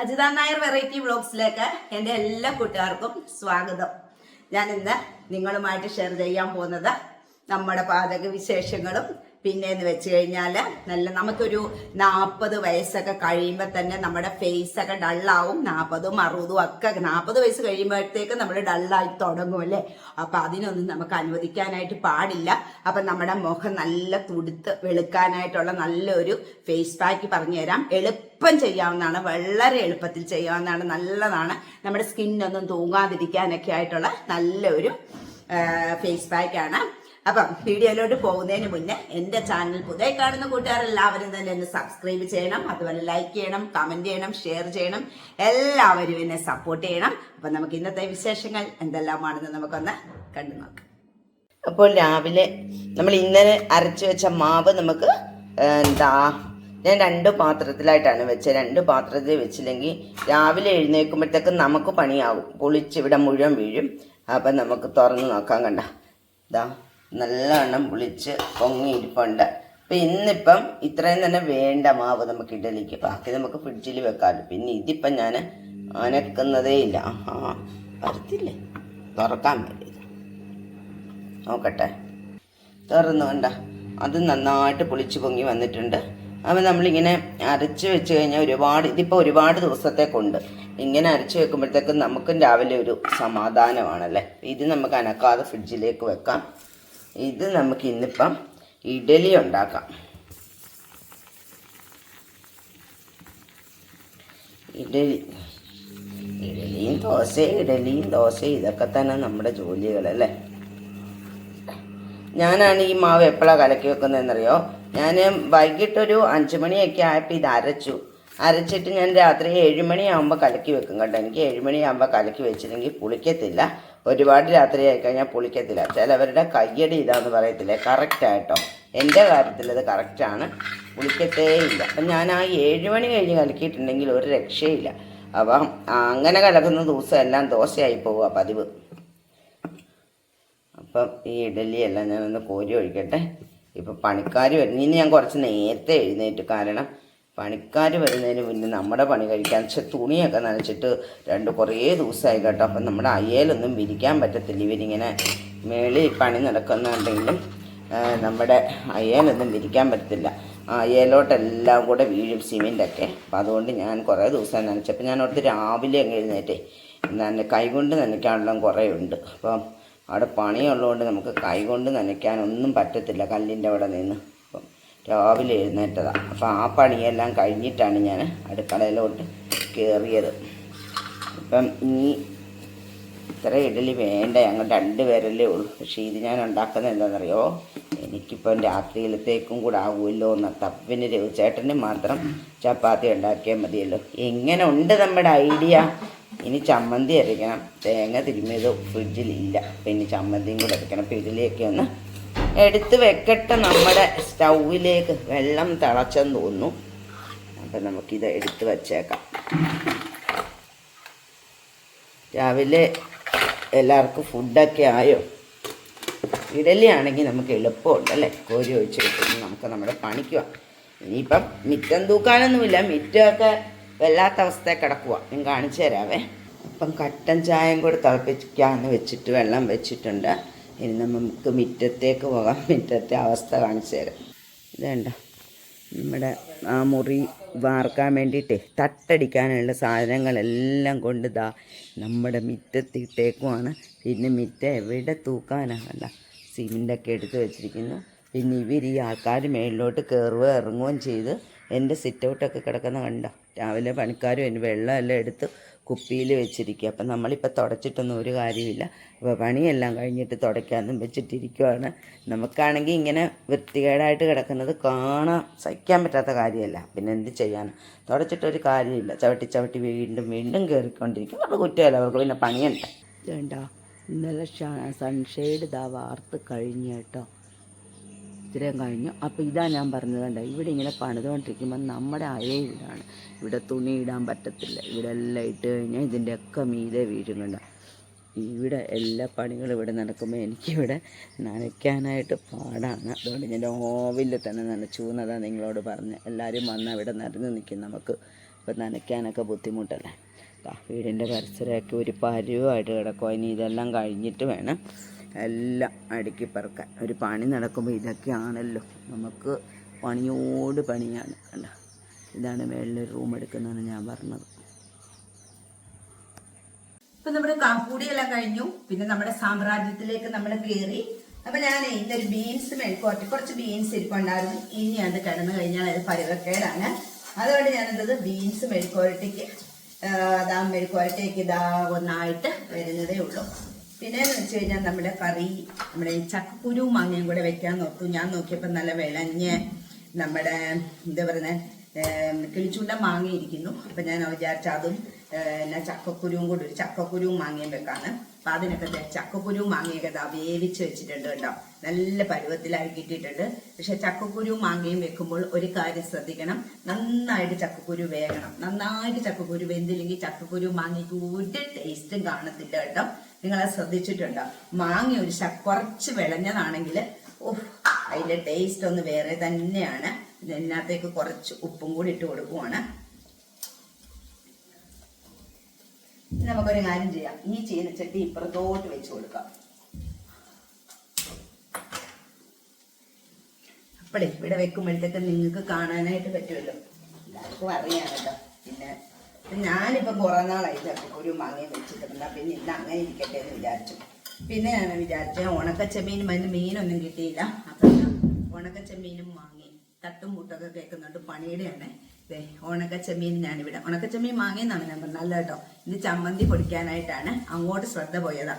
Ajitha Nair variety വ്ളോഗ്സിലേക്ക് എന്റെ എല്ലാ കൂട്ടുകാർക്കും സ്വാഗതം. ഞാൻ ഇന്ന് നിങ്ങളുമായിട്ട് ഷെയർ ചെയ്യാൻ പോകുന്നത് നമ്മുടെ പാചക വിശേഷങ്ങളും പിന്നെ എന്ന് വെച്ച് കഴിഞ്ഞാൽ നല്ല നമുക്കൊരു നാൽപ്പത് വയസ്സൊക്കെ കഴിയുമ്പോൾ തന്നെ നമ്മുടെ ഫേസ് ഒക്കെ ഡള്ളാവും നാൽപ്പതും അറുപതും ഒക്കെ നാൽപ്പത് വയസ്സ് കഴിയുമ്പോഴത്തേക്ക് നമ്മൾ ഡള്ളായി തുടങ്ങും അല്ലേ? അപ്പം അതിനൊന്നും നമുക്ക് അനുവദിക്കാനായിട്ട് പാടില്ല. അപ്പം നമ്മുടെ മുഖം നല്ല തുടുത്ത് വെളുക്കാനായിട്ടുള്ള നല്ലൊരു ഫേസ് പാക്ക് പറഞ്ഞു തരാം. എളുപ്പം ചെയ്യാവുന്നതാണ് വളരെ എളുപ്പത്തിൽ ചെയ്യാവുന്നതാണ് നല്ലതാണ്. നമ്മുടെ സ്കിന്നൊന്നും തൂങ്ങാതിരിക്കാനൊക്കെ ആയിട്ടുള്ള നല്ലൊരു ഫേസ് പാക്കാണ് അപ്പം വീഡിയോയിലോട്ട് പോകുന്നതിന് മുന്നേ എന്റെ ചാനൽ പുതിയ കാണുന്ന കൂട്ടുകാരെല്ലാവരും തന്നെ എന്നെ സബ്സ്ക്രൈബ് ചെയ്യണം അതുപോലെ ലൈക്ക് ചെയ്യണം കമന്റ് ചെയ്യണം ഷെയർ ചെയ്യണം. എല്ലാവരും എന്നെ സപ്പോർട്ട് ചെയ്യണം. അപ്പം നമുക്ക് ഇന്നത്തെ വിശേഷങ്ങൾ എന്തെല്ലാമാണെന്ന് നമുക്കൊന്ന് കണ്ടു നോക്കാം. അപ്പോൾ രാവിലെ നമ്മൾ ഇന്നലെ അരച്ചു വെച്ച മാവ് നമുക്ക് എന്താ ഞാൻ രണ്ട് പാത്രത്തിലായിട്ടാണ് വെച്ചത്. രണ്ട് പാത്രത്തിൽ വെച്ചില്ലെങ്കിൽ രാവിലെ എഴുന്നേൽക്കുമ്പോഴത്തേക്കും നമുക്ക് പണിയാവും. പൊളിച്ച് ഇവിടെ മുഴുവൻ വീഴും. അപ്പം നമുക്ക് തുറന്ന് നോക്കാം കണ്ട. ഇതാ നല്ലവണ്ണം പൊളിച്ച് പൊങ്ങിയിരിപ്പുണ്ട്. അപ്പം ഇന്നിപ്പം ഇത്രയും തന്നെ വേണ്ട മാവ് നമുക്ക് ഇഡലിക്ക്. ബാക്കി നമുക്ക് ഫ്രിഡ്ജിൽ വെക്കാമല്ലോ പിന്നെ ഇതിപ്പം ഞാൻ അനക്കുന്നതേ ഇല്ല. ആ വരത്തില്ലേ? തുറക്കാൻ വേണ്ടി നോക്കട്ടെ. തുറന്നു കണ്ട. അത് നന്നായിട്ട് പുളിച്ച് പൊങ്ങി വന്നിട്ടുണ്ട്. അപ്പം നമ്മളിങ്ങനെ അരച്ച് വെച്ച് കഴിഞ്ഞാൽ ഒരുപാട് ഇതിപ്പോൾ ഒരുപാട് ദിവസത്തേക്കുണ്ട്. ഇങ്ങനെ അരച്ച് വെക്കുമ്പോഴത്തേക്കും നമുക്കും രാവിലെ ഒരു സമാധാനമാണല്ലേ? ഇത് നമുക്ക് അനക്കാതെ ഫ്രിഡ്ജിലേക്ക് വെക്കാം. ഇത് നമുക്ക് ഇന്നിപ്പം ഇഡലി ഉണ്ടാക്കാം. ഇഡലി ഇഡലിയും ദോശയും ഇഡലിയും ദോശയും ഇതൊക്കെ തന്നെ നമ്മുടെ ജോലികളല്ലേ ഞാനാണ് ഈ മാവ് എപ്പോഴാണ് കലക്കി വെക്കുന്നതെന്നറിയോ? ഞാൻ വൈകിട്ടൊരു അഞ്ച് മണിയൊക്കെ ആയപ്പോൾ ഇത് അരച്ചു. അരച്ചിട്ട് ഞാൻ രാത്രി ഏഴുമണിയാകുമ്പോൾ കലക്കി വെക്കും കേട്ടോ. എനിക്ക് ഏഴുമണിയാകുമ്പോൾ കലക്കി വെച്ചില്ലെങ്കിൽ പുളിക്കത്തില്ല. ഒരുപാട് രാത്രിയായി കഴിഞ്ഞാൽ പുളിക്കത്തില്ല. ചിലവരുടെ കയ്യടി ഇതാന്ന് പറയത്തില്ലേ? കറക്റ്റായിട്ടോ എന്റെ കാര്യത്തിൽ ഇത് കറക്റ്റാണ് പുളിക്കത്തേ ഇല്ല. അപ്പം ഞാൻ ആ ഏഴ് മണി കഴിഞ്ഞ് കലക്കിയിട്ടുണ്ടെങ്കിൽ ഒരു രക്ഷയില്ല. അപ്പം അങ്ങനെ കലക്കുന്ന ദിവസം എല്ലാം ദോശയായി പോവുക പതിവ്. അപ്പം ഈ ഇഡലി എല്ലാം ഞാനൊന്ന് കോരി ഒഴിക്കട്ടെ. ഇപ്പം പണിക്കാർ വരുന്ന. ഇനി ഞാൻ കുറച്ച് നേരത്തെ എഴുന്നേറ്റ്. കാരണം പണിക്കാർ വരുന്നതിന് മുന്നേ നമ്മുടെ പണി കഴിക്കാൻ പക്ഷെ തുണിയൊക്കെ നനച്ചിട്ട് രണ്ട് കുറേ ദിവസമായി കേട്ടോ. അപ്പം നമ്മുടെ അയ്യലൊന്നും വിരിക്കാൻ പറ്റത്തില്ല. ഇവരിങ്ങനെ മേളിൽ പണി നടക്കുന്നുണ്ടെങ്കിലും നമ്മുടെ അയ്യലൊന്നും വിരിക്കാൻ പറ്റത്തില്ല. ആ അയ്യലോട്ടെല്ലാം കൂടെ വീഴും സിമെന്റൊക്കെ. അപ്പം അതുകൊണ്ട് ഞാൻ കുറേ ദിവസം നനച്ചപ്പോൾ ഞാൻ അവിടുത്തെ രാവിലെ അങ്ങ് എഴുന്നേറ്റേ. എന്നാൽ കൈകൊണ്ട് നനയ്ക്കാനുള്ള കുറേ ഉണ്ട് അപ്പം അവിടെ പണിയുള്ളതുകൊണ്ട് നമുക്ക് കൈകൊണ്ട് നനയ്ക്കാനൊന്നും പറ്റത്തില്ല കല്ലിന്റെ അവിടെ നിന്ന്. രാവിലെ എഴുന്നേറ്റതാണ് അപ്പോൾ ആ പണിയെല്ലാം കഴിഞ്ഞിട്ടാണ് ഞാൻ അടുക്കളയിലോട്ട് കയറിയത് ഇപ്പം ഈ ഇത്ര ഇഡലി വേണ്ട? ഞങ്ങൾ രണ്ട് പേരല്ലേ ഉള്ളൂ. പക്ഷേ ഇത് ഞാൻ ഉണ്ടാക്കുന്നത് എന്താണെന്നറിയോ? എനിക്കിപ്പം രാത്രിയിലത്തേക്കും കൂടെ ആവുമല്ലോ എന്ന തപ്പിന് രവിചേട്ടന് മാത്രം ചപ്പാത്തി ഉണ്ടാക്കിയാൽ മതിയല്ലോ. എങ്ങനെ ഉണ്ട് നമ്മുടെ ഐഡിയ? ഇനി ചമ്മന്തി അരയ്ക്കണം. തേങ്ങ തിരുമ്മിയത് ഫ്രിഡ്ജിലില്ല അപ്പം ഇനി ചമ്മന്തിയും കൂടെ അരയ്ക്കണം. അപ്പം ഇതിലേക്ക് ഒന്ന് എടുത്ത് വെക്കട്ടെ നമ്മുടെ സ്റ്റൗവിലേക്ക്. വെള്ളം തിളച്ചെന്ന് തോന്നുന്നു. അപ്പം നമുക്കിത് എടുത്ത് വച്ചേക്കാം. രാവിലെ എല്ലാവർക്കും ഫുഡൊക്കെ ആയോ? ഇഡലി ആണെങ്കിൽ നമുക്ക് എളുപ്പമുണ്ട് അല്ലേ? കോരി ഒഴിച്ച് കിട്ടുന്നു നമുക്ക് നമ്മുടെ പണിക്കുവാം ഇനിയിപ്പം മിറ്റം തൂക്കാനൊന്നുമില്ല. മിറ്റമൊക്കെ വല്ലാത്ത അവസ്ഥയിൽ കിടക്കുക ഞാൻ കാണിച്ചു തരാവേ. അപ്പം കട്ടൻ ചായയും കൂടെ തിളപ്പിക്കാമെന്ന് വെച്ചിട്ട് വെള്ളം വെച്ചിട്ടുണ്ട്. ഇനി നമുക്ക് മുറ്റത്തേക്ക് പോകാം. മുറ്റത്തെ അവസ്ഥ കാണിച്ചു തരാം. ഇതേണ്ട നമ്മുടെ ആ മുറി വാർക്കാൻ വേണ്ടിയിട്ടേ തട്ടടിക്കാനുള്ള സാധനങ്ങളെല്ലാം കൊണ്ട് ദാ നമ്മുടെ മിറ്റത്തിട്ടേക്കുമാണ് പിന്നെ മിറ്റം എവിടെ തൂക്കാനാകല്ല സിമെന്റൊക്കെ എടുത്ത് വെച്ചിരിക്കുന്നു. പിന്നെ ഇവർ ഈ ആൾക്കാർ മേളിലോട്ട് കയറുകയോ ഇറങ്ങുകയും ചെയ്ത് എന്റെ സിറ്റൗട്ടൊക്കെ കിടക്കുന്ന കണ്ട? രാവിലെ പണിക്കാരും എന്റെ വെള്ളമെല്ലാം എടുത്ത് കുപ്പിയിൽ വെച്ചിരിക്കുക. അപ്പം നമ്മളിപ്പോൾ തുടച്ചിട്ടൊന്നും ഒരു കാര്യമില്ല അപ്പോൾ പണിയെല്ലാം കഴിഞ്ഞിട്ട് തുടയ്ക്കാനും വെച്ചിട്ടിരിക്കുവാണ്. നമുക്കാണെങ്കിൽ ഇങ്ങനെ വൃത്തികേടായിട്ട് കിടക്കുന്നത് കാണാൻ സഹിക്കാൻ പറ്റാത്ത കാര്യമല്ല. പിന്നെ എന്ത് ചെയ്യാൻ തുടച്ചിട്ടൊരു കാര്യമില്ല. ചവിട്ടി ചവിട്ടി വീണ്ടും വീണ്ടും കയറിക്കൊണ്ടിരിക്കും. അപ്പോൾ കുറ്റമല്ല അവർക്ക് പിന്നെ പണിയുണ്ട്. വേണ്ട ഇന്നലെ സൺഷെയ്ഡ് ഇതാ വാർത്ത് കഴിഞ്ഞ് കേട്ടോ. ഇത്രയും കഴിഞ്ഞു. അപ്പോൾ ഇതാ ഞാൻ പറഞ്ഞത് കണ്ടോ? ഇവിടെ ഇങ്ങനെ പണിതുകൊണ്ടിരിക്കുമ്പോൾ നമ്മുടെ അയേ വീടാണ്. ഇവിടെ തുണി ഇടാൻ പറ്റത്തില്ല. ഇവിടെ എല്ലാം ഇട്ട് കഴിഞ്ഞാൽ ഇതിന്റെയൊക്കെ മീതെ വീഴും കണ്ടോ? ഇവിടെ എല്ലാ പണികളും ഇവിടെ നടക്കുമ്പോൾ എനിക്കിവിടെ നനയ്ക്കാനായിട്ട് പാടാണ്. അതുകൊണ്ട് ഞാൻ രാവിലെ തന്നെ നനച്ചു എന്നതാണ് നിങ്ങളോട് പറഞ്ഞ്. എല്ലാവരും വന്ന് അവിടെ നിറഞ്ഞു നിൽക്കും നമുക്ക്. ഇപ്പം നനയ്ക്കാനൊക്കെ ബുദ്ധിമുട്ടല്ലേ? വീടിന്റെ പരിസരമൊക്കെ ഒരു പരുവായിട്ട് കിടക്കും ഇനി ഇതെല്ലാം കഴിഞ്ഞിട്ട് വേണം എല്ലാം അടുക്കി പറക്കാൻ. ഒരു പണി നടക്കുമ്പോൾ ഇതൊക്കെയാണല്ലോ. നമുക്ക് പണിയോട് പണിയാണ്. അല്ല ഇതാണ് മേളിൽ റൂം എടുക്കുന്നതെന്ന് ഞാൻ പറഞ്ഞത്. ഇപ്പൊ നമ്മുടെ കാപ്പൂടിയെല്ലാം കഴിഞ്ഞു. പിന്നെ നമ്മുടെ സാമ്രാജ്യത്തിലേക്ക് നമ്മൾ കയറി അപ്പൊ ഞാൻ ഇന്നൊരു ബീൻസ് മെഴുക്കോട്ടി കുറച്ച് ബീൻസ് ഇരിക്കുണ്ടായിരുന്നു ഇനി അത് കിടന്നു കഴിഞ്ഞാൽ അത് പരിവക്കേടാണ്. അതുകൊണ്ട് ഞാൻ എന്തത് ബീൻസ് മെഴുക്കോരട്ടിക്ക് അതാ മെഴുക്കോരട്ടിക്ക് ഇതാ ഒന്നായിട്ട് വരുന്നതേ ഉള്ളൂ. പിന്നെ എന്ന് വെച്ച് കഴിഞ്ഞാൽ നമ്മുടെ കറി നമ്മുടെ ചക്കക്കുരു മാങ്ങയും കൂടെ വെക്കാൻ നോക്കു ഞാൻ നോക്കിയപ്പോൾ നല്ല വിളഞ്ഞ് നമ്മുടെ എന്താ പറയുന്നത് കിളിച്ചുണ്ട മാങ്ങ ഇരിക്കുന്നു. അപ്പം ഞാൻ വിചാരിച്ച അതും എന്നാ ചക്കക്കുരുവും കൂടി ഒരു ചക്കക്കുരുവും മാങ്ങയും വെക്കാണ് അപ്പം അതിനൊക്കെ ചക്കക്കുരുവും മാങ്ങയൊക്കെ ഇതാ വേവിച്ച് വെച്ചിട്ടുണ്ട് കേട്ടോ. നല്ല പരുവത്തിലായി കിട്ടിയിട്ടുണ്ട്. പക്ഷെ ചക്കക്കുരുവും മാങ്ങയും വെക്കുമ്പോൾ ഒരു കാര്യം ശ്രദ്ധിക്കണം. നന്നായിട്ട് ചക്കക്കുരു വേകണം. നന്നായിട്ട് ചക്കക്കുരു വെന്തില്ലെങ്കിൽ ചക്കക്കുരു മാങ്ങയ്ക്ക് ഒരു ടേസ്റ്റും കാണത്തില്ല കേട്ടോ. നിങ്ങൾ അത് ശ്രദ്ധിച്ചിട്ടുണ്ടോ. മാങ്ങ ഒരു കുറച്ച് വിളഞ്ഞതാണെങ്കിൽ ഓഹ് അതിന്റെ ടേസ്റ്റ് ഒന്ന് വേറെ തന്നെയാണ്. ഇതിനകത്തേക്ക് കുറച്ച് ഉപ്പും കൂടി ഇട്ട് കൊടുക്കുവാണ്. നമുക്കൊരു കാര്യം ചെയ്യാം. ഈ ചീനച്ചട്ടി ഇപ്പുറത്തോട്ട് വെച്ച് കൊടുക്കാം. അപ്പോഴേ ഇവിടെ വെക്കുമ്പോഴത്തേക്ക് നിങ്ങൾക്ക് കാണാനായിട്ട് പറ്റുമല്ലോ. എല്ലാവർക്കും അറിയാം പിന്നെ ഞാനിപ്പം കുറേ നാളായി ചക്കക്കുരു വെച്ചിട്ടുണ്ട് പിന്നെ ഇന്ന് അങ്ങനെ ഇരിക്കട്ടെ എന്ന് വിചാരിച്ചു. പിന്നെ ഞാൻ വിചാരിച്ചു ഉണക്കച്ചെമ്മീൻ അതിന് മീനൊന്നും കിട്ടിയില്ല. അപ്പം ഉണക്കച്ചെമ്മീനും വാങ്ങി തട്ടും മുട്ടൊക്കെ കേൾക്കുന്നുണ്ട് പണിയുടെയാണ്. ദേ ഉണക്കച്ചെമ്മീൻ ഞാനിവിടെ. ഉണക്കച്ചെമ്മീൻ മാങ്ങിയെന്നാണ് ഞാൻ പറഞ്ഞത്. നല്ല കേട്ടോ ഇത് ചമ്മന്തി പൊടിക്കാനായിട്ടാണ് അങ്ങോട്ട് ശ്രദ്ധ പോയതാ.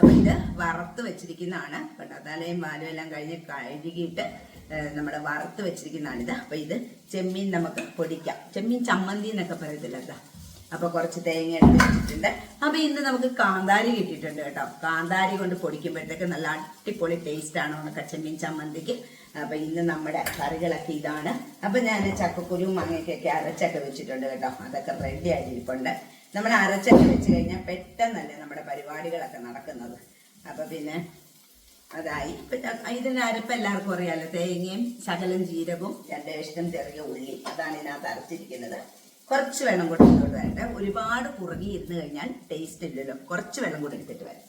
അപ്പൊ ഇത് വറുത്ത് വെച്ചിരിക്കുന്നതാണ് കേട്ടോ. തലയും വാലും എല്ലാം കഴിഞ്ഞ് കഴുകിയിട്ട് നമ്മുടെ വറുത്ത് വെച്ചിരിക്കുന്നതാണിത്. അപ്പൊ ഇത് ചെമ്മീൻ നമുക്ക് പൊടിക്കാം. ചെമ്മീൻ ചമ്മന്തി എന്നൊക്കെ പറയത്തില്ല കേട്ടോ. അപ്പൊ കുറച്ച് തേങ്ങ എടുത്ത് വെച്ചിട്ടുണ്ട്. അപ്പൊ ഇന്ന് നമുക്ക് കാന്താരി കിട്ടിയിട്ടുണ്ട് കേട്ടോ. കാന്താരി കൊണ്ട് പൊടിക്കുമ്പോഴത്തേക്ക് നല്ല അടിപൊളി ടേസ്റ്റ് ആണ് ഉണക്കച്ചെമ്മീൻ ചമ്മന്തിക്ക്. അപ്പൊ ഇന്ന് നമ്മുടെ കറികളൊക്കെ ഇതാണ്. അപ്പൊ ഞാൻ ചക്കക്കുരു മങ്ങയ്ക്കൊക്കെ അരച്ചൊക്കെ വെച്ചിട്ടുണ്ട് കേട്ടോ. അതൊക്കെ റെഡി ആയിട്ടിരിപ്പുണ്ട് നമ്മൾ അരച്ചൊക്കെ വെച്ച് കഴിഞ്ഞാൽ പെട്ടെന്നല്ലേ നമ്മുടെ പരിപാടികളൊക്കെ നടക്കുന്നത്. അപ്പൊ പിന്നെ അതായി. ഇതിന് അരപ്പ് എല്ലാവർക്കും അറിയാലോ. തേങ്ങയും ശകലം ജീരകവും രണ്ട് ഇഷ്ടം ചെറിയ ഉള്ളി. അതാണ് ഇതിനകത്ത് അരച്ചിരിക്കുന്നത്. കുറച്ച് വെള്ളം കൂടി ഇങ്ങോട്ട് വരട്ടെ ഒരുപാട് കുറുകി ഇരുന്ന് കഴിഞ്ഞാൽ ടേസ്റ്റ് ഇല്ലല്ലോ. കുറച്ച് വെള്ളം കൂടി എടുത്തിട്ട് വരാം.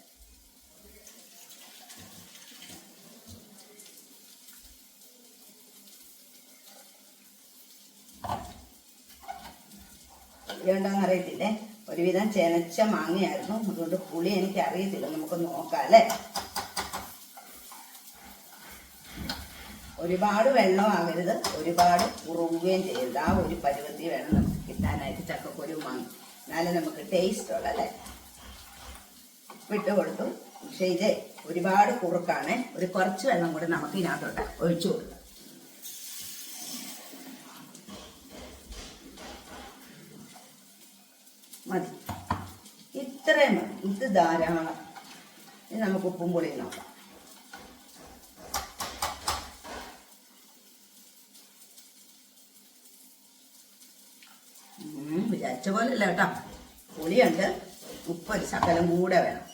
അറിയത്തില്ലേ? ഒരുവിധം ചെനച്ച മാങ്ങയായിരുന്നു. അതുകൊണ്ട് പുളി എനിക്ക് അറിയത്തില്ല നമുക്ക് നോക്കാം അല്ലേ? ഒരുപാട് വെള്ളം വെള്ളമാകരുത് ഒരുപാട് കുറുകുകയും ചെയ്യരുത്. ആ ഒരു പരുവത്തിൽ വേണം നമുക്ക് കിട്ടാനായിട്ട് ചക്കക്കുരു വാങ്ങി എന്നാലേ നമുക്ക് ടേസ്റ്റ് ഉള്ള അല്ലേ? വിട്ട് കൊടുത്തു പക്ഷേ ഇത് ഒരുപാട് കുറുക്കാണ്. ഒരു കുറച്ച് വെള്ളം കൂടി നമുക്ക് ഇതിനകത്തോട്ട് ഒഴിച്ചു കൊടുക്കാം. മതി. ഇത്രയും മതി. ഇത് ധാരാളം. നമുക്ക് ഉപ്പും പൊളിയും നോക്കാം. ഉം, വിചാരിച്ച പോലെ അല്ല കേട്ടോ. പുളിയുണ്ട്. ഉപ്പ് ഒരു ശകലം കൂടെ വേണം.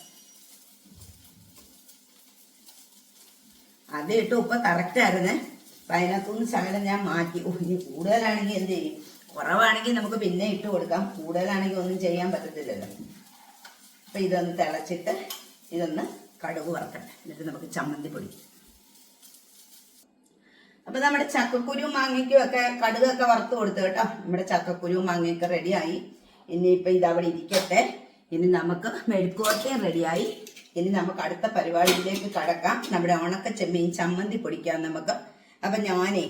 അത് ഇട്ട് ഉപ്പ് കറക്റ്റ് ആയിരുന്നേ. അപ്പൊ അതിനകത്തുനിന്ന് ശകലം ഞാൻ മാറ്റി. ഇനി കൂടുതലാണെങ്കിൽ എന്ത് ചെയ്യും? കുറവാണെങ്കിൽ നമുക്ക് പിന്നെ ഇട്ട് കൊടുക്കാം. കൂടുതലാണെങ്കിൽ ഒന്നും ചെയ്യാൻ പറ്റത്തില്ലല്ലോ. അപ്പൊ ഇതൊന്ന് തിളച്ചിട്ട് ഇതൊന്ന് കടുക് വറക്കട്ടെ എന്നിട്ട് നമുക്ക് ചമ്മന്തി പൊടി അപ്പൊ നമ്മുടെ ചക്കക്കുരു മാങ്ങയ്ക്കും ഒക്കെ കടുകൊക്കെ വറുത്ത് കൊടുത്തു കേട്ടോ. നമ്മുടെ ചക്കക്കുരു മാങ്ങയൊക്കെ റെഡിയായി ഇനിയിപ്പൊ ഇത് അവിടെ ഇരിക്കട്ടെ. ഇനി നമുക്ക് മെഴുക്കുവരട്ടയും റെഡിയായി ഇനി നമുക്ക് അടുത്ത പരിപാടിയിലേക്ക് കടക്കാം. നമ്മുടെ ഉണക്ക ചെമ്മീൻ ചമ്മന്തി പൊടിക്കാം നമുക്ക്. അപ്പൊ ഞാനേ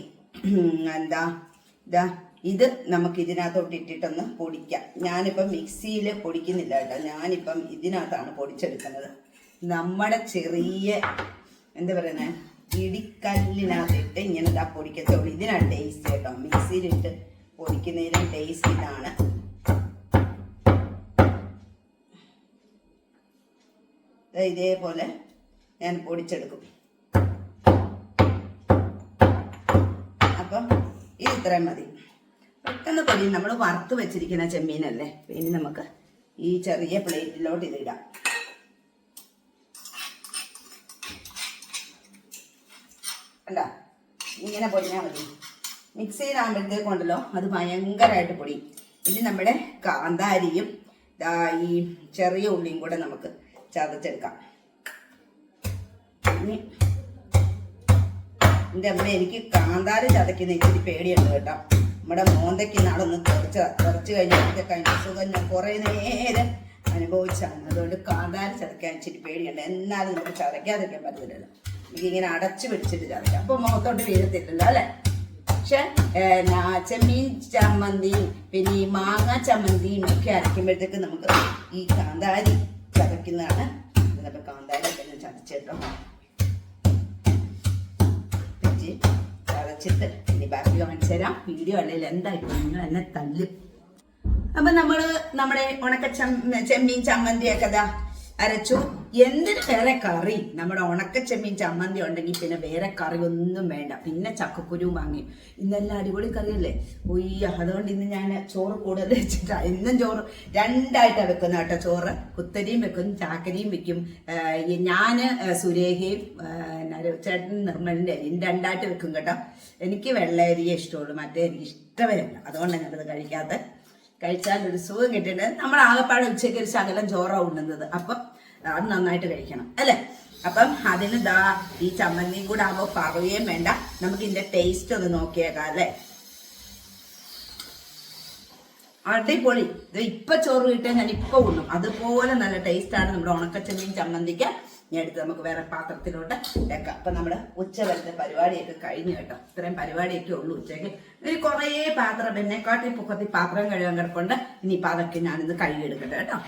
എന്താ ഇതാ ഇത് നമുക്ക് ഇതിനകത്തോട്ട് ഇട്ടിട്ടൊന്ന് പൊടിക്കാം. ഞാനിപ്പം മിക്സിയിൽ പൊടിക്കുന്നില്ല കേട്ടോ. ഞാനിപ്പം ഇതിനകത്താണ് പൊടിച്ചെടുക്കുന്നത്. നമ്മുടെ ചെറിയ എന്താ പറയുന്നത് ഇടിക്കല്ലിനകത്തിട്ട് ഇങ്ങനെ ഇതാ പൊടിക്കത്തുള്ളൂ ഇതിനാണ് ടേസ്റ്റ് കേട്ടോ. മിക്സിയിലിട്ട് പൊടിക്കുന്നതിനും ടേസ്റ്റ് ഇതാണ്. ഇതേപോലെ ഞാൻ പൊടിച്ചെടുക്കും. അപ്പം ഇത് ഇത്രയും മതി. പെട്ടെന്ന് പൊടി നമ്മൾ വറുത്ത് വെച്ചിരിക്കുന്ന ചെമ്മീനല്ലേ? ഇനി നമുക്ക് ഈ ചെറിയ പ്ലേറ്റിലോട്ട് ഇതിടാം കണ്ട? ഇങ്ങനെ പൊടിഞ്ഞാൽ മതി. മിക്സിയിലാകുമ്പോഴത്തേക്കും ഉണ്ടല്ലോ അത് ഭയങ്കരമായിട്ട് പൊടി. ഇനി നമ്മുടെ കാന്താരിയും ഈ ചെറിയ ഉള്ളിയും കൂടെ നമുക്ക് ചതച്ചെടുക്കാം. ഇനി എന്റെ അമ്മ എനിക്ക് കാന്താരി ചതയ്ക്കുന്ന ഇച്ചിരി പേടിയുണ്ട് കേട്ടോ. നമ്മുടെ മോന്തയ്ക്ക് നാളൊന്ന് കുറച്ച് കുറച്ച് കഴിഞ്ഞപ്പോഴത്തെ കഴിഞ്ഞ സുഖം ഞാൻ കുറേ നേരം അനുഭവിച്ചാണ് അതുകൊണ്ട് കാന്താരി ചതയ്ക്കാൻ ഇച്ചിരി പേടിയുണ്ട്. എന്നാലും നമുക്ക് ചതയ്ക്കാതിരിക്കാൻ പറ്റില്ലല്ലോ എനിക്കിങ്ങനെ അടച്ചു പിടിച്ചിട്ട് ചതയ്ക്കാം അപ്പോൾ മുഖത്തോട്ട് വീഴത്തില്ലല്ലോ അല്ലേ? പക്ഷെ ചെമ്മീൻ ചമ്മന്തിയും പിന്നെ ഈ മാങ്ങ ചമ്മന്തിയും ഒക്കെ അരയ്ക്കുമ്പോഴത്തേക്ക് നമുക്ക് ഈ കാന്താരി ചതയ്ക്കുന്നതാണ്. ഇതിനപ്പോൾ കാന്താരി ഒക്കെ ചതച്ചിട്ടോ. ചതച്ചിട്ട് ഇനി ബാക്കി കാണിച്ചു തരാം. വീഡിയോ അല്ലെങ്കിൽ എന്തായിട്ട് നിങ്ങൾ എന്നെ തല്ലും. അപ്പൊ നമ്മൾ നമ്മുടെ ഉണക്ക ചമ്മ- ചെമ്മീൻ ചമ്മന്തിയൊക്കെ ഒക്കെ അരച്ചു. എന്തിന് വേറെ കറി? നമ്മുടെ ഉണക്കച്ചെമ്മീൻ ചമ്മന്തി ഉണ്ടെങ്കിൽ പിന്നെ വേറെ കറി ഒന്നും വേണ്ട. പിന്നെ ചക്കക്കുരു വാങ്ങി ഇന്നെല്ലാം അടിപൊളി കറിയല്ലേ? ഒയ്യ അതുകൊണ്ട് ഇന്ന് ഞാൻ ചോറ് കൂടുതൽ വെച്ചിട്ടാ. ഇന്നും ചോറ് രണ്ടായിട്ടാണ് വെക്കുന്നത് കേട്ടോ ചോറ്. കുത്തരിയും വെക്കും ചാക്കരിയും വെക്കും. ഞാൻ സുരേഖയും ചേട്ടൻ നിർമ്മലിന്റെ അരിയും രണ്ടായിട്ട് വെക്കും കേട്ടോ. എനിക്ക് വെള്ളയരിയെ ഇഷ്ടമുള്ളൂ. മറ്റേ എനിക്ക് ഇഷ്ടമേ അല്ല അതുകൊണ്ടാണ് ഞാനത് കഴിക്കാത്തത്. കഴിച്ചാൽ ഒരു സുഖം കിട്ടിയിട്ട് നമ്മൾ ആകെപ്പാടെ ഉച്ചയ്ക്ക് ഒരു ശകലം ചോറാണ് ഉണ്ണുന്നത്. അപ്പം അത് നന്നായിട്ട് കഴിക്കണം അല്ലേ? അപ്പം അതിന് ദാ ഈ ചമ്മന്തിയും കൂടെ ആകുമ്പോൾ പറയുകയും വേണ്ട. നമുക്ക് ഇതിന്റെ ടേസ്റ്റ് ഒന്ന് നോക്കിയേക്കാം അല്ലേ? അടിപൊളി. ഇത് ഇപ്പൊ ചോറ് കിട്ടിയാൽ ഞാൻ ഇപ്പൊ ഉണ്ണും. അതുപോലെ നല്ല ടേസ്റ്റ് ആണ് നമ്മുടെ ഉണക്കച്ചെമ്മീൻ ചമ്മന്തിക്ക്. ഞാൻ എടുത്ത് നമുക്ക് വേറെ പാത്രത്തിലോട്ട് വെക്കാം. അപ്പൊ നമ്മുടെ ഉച്ചവരത്തെ പരിപാടിയൊക്കെ കഴിഞ്ഞു കേട്ടോ. ഇത്രയും പരിപാടിയൊക്കെ ഉള്ളൂ ഉച്ചയ്ക്ക്. ഇനി കുറേ പാത്രം എന്നെക്കാട്ടി പൊക്കത്തി പാത്രം കഴുകാൻ കിടപ്പുണ്ട്. ഇനിയിപ്പോ അതൊക്കെ ഞാനിന്ന് കഴുകിയെടുക്കട്ടെ കേട്ടോ.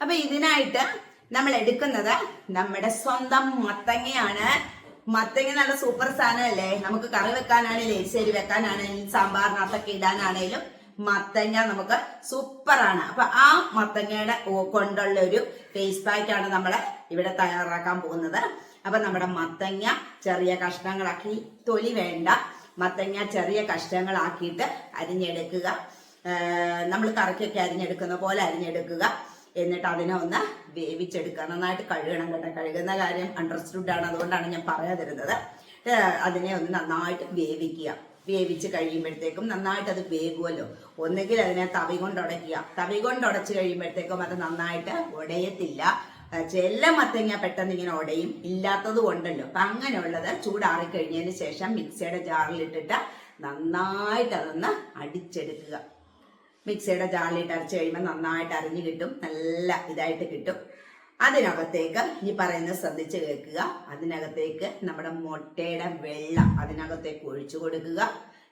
അപ്പൊ ഇതിനായിട്ട് നമ്മൾ എടുക്കുന്നത് നമ്മുടെ സ്വന്തം മത്തങ്ങയാണ്. മത്തങ്ങ നല്ല സൂപ്പർ സാധനമല്ലേ? നമുക്ക് കറി വെക്കാനാണെങ്കിലും എരിശ്ശേരി വെക്കാനാണെങ്കിലും സാമ്പാറിനകത്തൊക്കെ ഇടാനാണെങ്കിലും മത്തങ്ങ നമുക്ക് സൂപ്പറാണ് അപ്പൊ ആ മത്തങ്ങയുടെ കൊണ്ടുള്ള ഒരു ഫേസ് ആണ് നമ്മൾ ഇവിടെ തയ്യാറാക്കാൻ പോകുന്നത്. അപ്പൊ നമ്മുടെ മത്തങ്ങ ചെറിയ കഷ്ണങ്ങളാക്കി തൊലി വേണ്ട. മത്തങ്ങ ചെറിയ കഷ്ണങ്ങളാക്കിയിട്ട് അരിഞ്ഞെടുക്കുക. നമ്മൾ കറിക്കൊക്കെ അരിഞ്ഞെടുക്കുന്ന പോലെ അരിഞ്ഞെടുക്കുക. എന്നിട്ട് അതിനെ ഒന്ന് വേവിച്ചെടുക്കുക. നന്നായിട്ട് കഴുകണം കേട്ടോ. കഴുകുന്ന കാര്യം അണ്ടർസ്റ്റുഡ് ആണ്. അതുകൊണ്ടാണ് ഞാൻ പറയാതിരുന്നത്. അതിനെ ഒന്ന് നന്നായിട്ട് വേവിക്കുക. വേവിച്ച് കഴിയുമ്പോഴത്തേക്കും നന്നായിട്ട് അത് വേകുമല്ലോ ഒന്നുകിൽ അതിനെ തവി കൊണ്ട് ഉടയ്ക്കുക തവി കൊണ്ട് ഉടച്ച് കഴിയുമ്പോഴത്തേക്കും അത് നന്നായിട്ട് ഉടയത്തില്ല. ചില മത്തങ്ങ പെട്ടെന്ന് ഇങ്ങനെ ഉടയും. ഇല്ലാത്തത് കൊണ്ടല്ലോ. അപ്പൊ അങ്ങനെയുള്ളത് ചൂടാറി കഴിഞ്ഞതിന് ശേഷം മിക്സിയുടെ ജാറിലിട്ടിട്ട് നന്നായിട്ട് അതൊന്ന് അടിച്ചെടുക്കുക. മിക്സിയുടെ ജാറിലിട്ട് അരച്ച് കഴിയുമ്പോൾ നന്നായിട്ട് അരിഞ്ഞു കിട്ടും. നല്ല ഇതായിട്ട് കിട്ടും. അതിനകത്തേക്ക് ഈ പറയുന്നത് ശ്രദ്ധിച്ച് കേൾക്കുക. അതിനകത്തേക്ക് നമ്മുടെ മുട്ടയുടെ വെള്ളം അതിനകത്തേക്ക് ഒഴിച്ചു കൊടുക്കുക.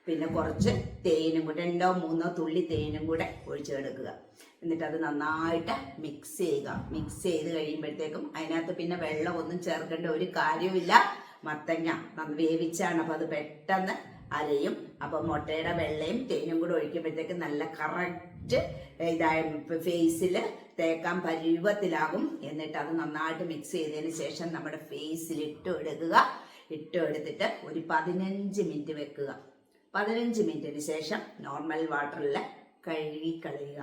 പിന്നെ കുറച്ച് തേനും കൂടെ രണ്ടോ മൂന്നോ തുള്ളി തേനും കൂടെ ഒഴിച്ചു കൊടുക്കുക. എന്നിട്ട് അത് നന്നായിട്ട് മിക്സ് ചെയ്യുക. മിക്സ് ചെയ്ത് കഴിയുമ്പോഴത്തേക്കും അതിനകത്ത് പിന്നെ വെള്ളം ഒന്നും ചേർക്കേണ്ട ഒരു കാര്യവുമില്ല. മത്തങ്ങ വേവിച്ചാണ്. അപ്പോൾ അത് പെട്ടെന്ന് അരയും അപ്പൊ മുട്ടയുടെ വെള്ളയും തേനും കൂടെ ഒഴിക്കുമ്പോഴത്തേക്ക് നല്ല കറക്റ്റ് ഇതായ ഫേസിൽ തേക്കാൻ പരുവത്തിലാകും. എന്നിട്ട് അത് നന്നായിട്ട് മിക്സ് ചെയ്തതിന് ശേഷം നമ്മുടെ ഫേസിൽ ഇട്ട് എടുക്കുക. ഇട്ട് എടുത്തിട്ട് ഒരു പതിനഞ്ച് മിനിറ്റ് വെക്കുക. പതിനഞ്ച് മിനിറ്റിന് ശേഷം നോർമൽ വാട്ടറിൽ കഴുകി കളയുക.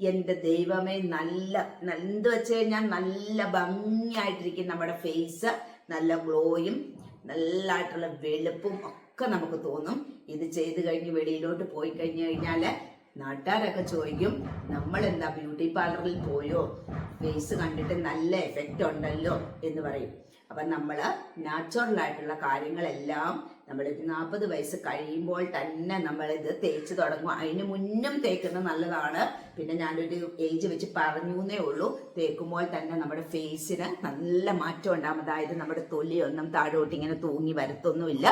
എന്റെ ദൈവമേ നല്ല എന്ത് വെച്ച് കഴിഞ്ഞാൽ നല്ല ഭംഗിയായിട്ടിരിക്കും നമ്മുടെ ഫേസ് നല്ല ഗ്ലോയും നല്ലതായിട്ടുള്ള വെളുപ്പും ഒക്കെ നമുക്ക് തോന്നും. ഇത് ചെയ്ത് കഴിഞ്ഞ് വെളിയിലോട്ട് പോയി കഴിഞ്ഞു കഴിഞ്ഞാൽ നാട്ടുകാരൊക്കെ ചോദിക്കും നമ്മൾ എന്താ ബ്യൂട്ടി പാർലറിൽ പോയോ? ഫേസ് കണ്ടിട്ട് നല്ല എഫക്റ്റ് ഉണ്ടല്ലോ എന്ന് പറയും. അപ്പം നമ്മൾ നാച്ചുറൽ ആയിട്ടുള്ള കാര്യങ്ങളെല്ലാം നമ്മൾ നാൽപ്പത് വയസ്സ് കഴിയുമ്പോൾ തന്നെ നമ്മൾ ഇത് തേച്ച് തുടങ്ങും. അതിന് മുന്നും തേക്കുന്നത് നല്ലതാണ്. പിന്നെ ഞാനൊരു ഏജ് വെച്ച് പറഞ്ഞു പറഞ്ഞേ ഉള്ളൂ. തേക്കുമ്പോൾ തന്നെ നമ്മുടെ ഫേസിന് നല്ല മാറ്റം ഉണ്ടാകും അതായത് നമ്മുടെ തൊലിയൊന്നും താഴോട്ട് ഇങ്ങനെ തൂങ്ങി വരത്തൊന്നുമില്ല.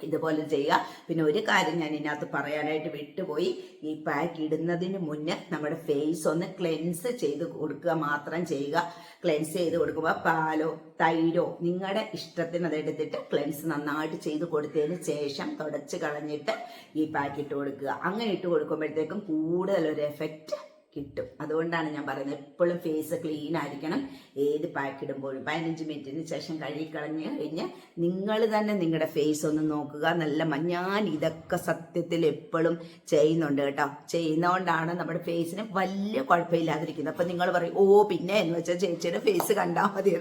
ഇതുപോലെ ചെയ്യുക. പിന്നെ ഒരു കാര്യം ഞാൻ ഇതിനകത്ത് പറയാനായിട്ട് വിട്ടുപോയി. ഈ പാക്ക് ഇടുന്നതിന് മുന്നേ നമ്മുടെ ഫേസ് ഒന്ന് ക്ലെൻസ് ചെയ്ത് കൊടുക്കുക മാത്രം ചെയ്യുക. ക്ലെൻസ് ചെയ്ത് കൊടുക്കുമ്പോൾ പാലോ തൈരോ നിങ്ങളുടെ ഇഷ്ടത്തിന് അതെടുത്തിട്ട് ക്ലെൻസ് നന്നായിട്ട് ചെയ്ത് കൊടുത്തതിന് ശേഷം തുടച്ച് കളഞ്ഞിട്ട് ഈ പാക്ക് ഇട്ട് കൊടുക്കുക. അങ്ങനെ ഇട്ട് കൊടുക്കുമ്പോഴത്തേക്കും കൂടുതൽ ഒരു എഫക്റ്റ് കിട്ടും. അതുകൊണ്ടാണ് ഞാൻ പറയുന്നത് എപ്പോഴും ഫേസ് ക്ലീൻ ആയിരിക്കണം. ഏത് പാക്ക് ഇടുമ്പോഴും പതിനഞ്ച് മിനിറ്റിന് ശേഷം കഴുകി കളഞ്ഞ് കഴിഞ്ഞ് നിങ്ങൾ തന്നെ നിങ്ങളുടെ ഫേസ് ഒന്ന് നോക്കുക. നല്ല ഞാൻ ഇതൊക്കെ സത്യത്തിൽ എപ്പോഴും ചെയ്യുന്നുണ്ട് കേട്ടോ. ചെയ്യുന്നതുകൊണ്ടാണ് നമ്മുടെ ഫേസിന് വലിയ കുഴപ്പമില്ലാതിരിക്കുന്നത്. അപ്പം നിങ്ങൾ പറയും ഓ പിന്നെ എന്ന് വെച്ചാൽ ചേച്ചിയുടെ ഫേസ് കണ്ടാൽ മതി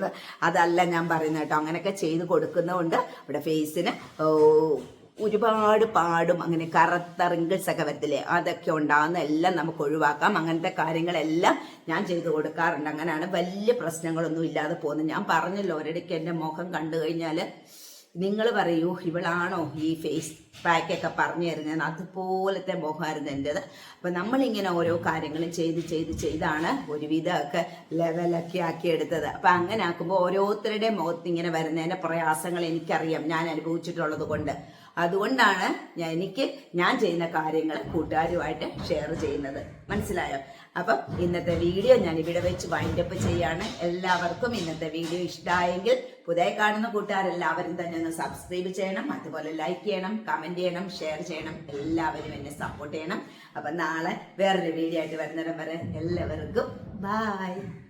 അതല്ല ഞാൻ പറയുന്നത് കേട്ടോ. അങ്ങനെയൊക്കെ ചെയ്ത് കൊടുക്കുന്നതുകൊണ്ട് നമ്മുടെ ഫേസിന് ഒരുപാട് പാടും. അങ്ങനെ കറുത്ത റിങ്കിൾസ് ഒക്കെ വരത്തില്ലേ അതൊക്കെ ഉണ്ടാകുന്ന എല്ലാം നമുക്ക് ഒഴിവാക്കാം. അങ്ങനത്തെ കാര്യങ്ങളെല്ലാം ഞാൻ ചെയ്തു കൊടുക്കാറുണ്ട്. അങ്ങനെയാണ് വലിയ പ്രശ്നങ്ങളൊന്നും ഇല്ലാതെ പോകുന്നത്. ഞാൻ പറഞ്ഞല്ലോ ഒരിടയ്ക്ക് എന്റെ മുഖം കണ്ടു കഴിഞ്ഞാൽ നിങ്ങൾ പറയൂ ഇവളാണോ ഈ ഫേസ് പാക്കൊക്കെ പറഞ്ഞു തരുന്നത് അതുപോലത്തെ മുഖമായിരുന്നു എന്റെത്. അപ്പം നമ്മളിങ്ങനെ ഓരോ കാര്യങ്ങളും ചെയ്ത് ചെയ്ത് ചെയ്താണ് ഒരുവിധമൊക്കെ ലെവലൊക്കെ ആക്കി എടുത്തത്. അപ്പം അങ്ങനെ ആക്കുമ്പോൾ ഓരോരുത്തരുടെയും മുഖത്ത് ഇങ്ങനെ വരുന്നതിന്റെ പ്രയാസങ്ങൾ എനിക്കറിയാം. ഞാൻ അനുഭവിച്ചിട്ടുള്ളത് കൊണ്ട്. അതുകൊണ്ടാണ് ഞാൻ എനിക്ക് ഞാൻ ചെയ്യുന്ന കാര്യങ്ങൾ കൂട്ടുകാരുമായിട്ട് ഷെയർ ചെയ്യുന്നത്. മനസ്സിലായോ? അപ്പം ഇന്നത്തെ വീഡിയോ ഞാൻ ഇവിടെ വെച്ച് വൈൻഡപ്പ് ചെയ്യാണ്. എല്ലാവർക്കും ഇന്നത്തെ വീഡിയോ ഇഷ്ടമായെങ്കിൽ പുതിയ കാണുന്ന കൂട്ടുകാരെല്ലാവരും തന്നെ ഒന്ന് സബ്സ്ക്രൈബ് ചെയ്യണം. അതുപോലെ ലൈക്ക് ചെയ്യണം കമന്റ് ചെയ്യണം ഷെയർ ചെയ്യണം. എല്ലാവരും എന്നെ സപ്പോർട്ട് ചെയ്യണം. അപ്പം നാളെ വേറൊരു വീഡിയോ ആയിട്ട് വരുന്നിടം വരെ എല്ലാവർക്കും ബായ്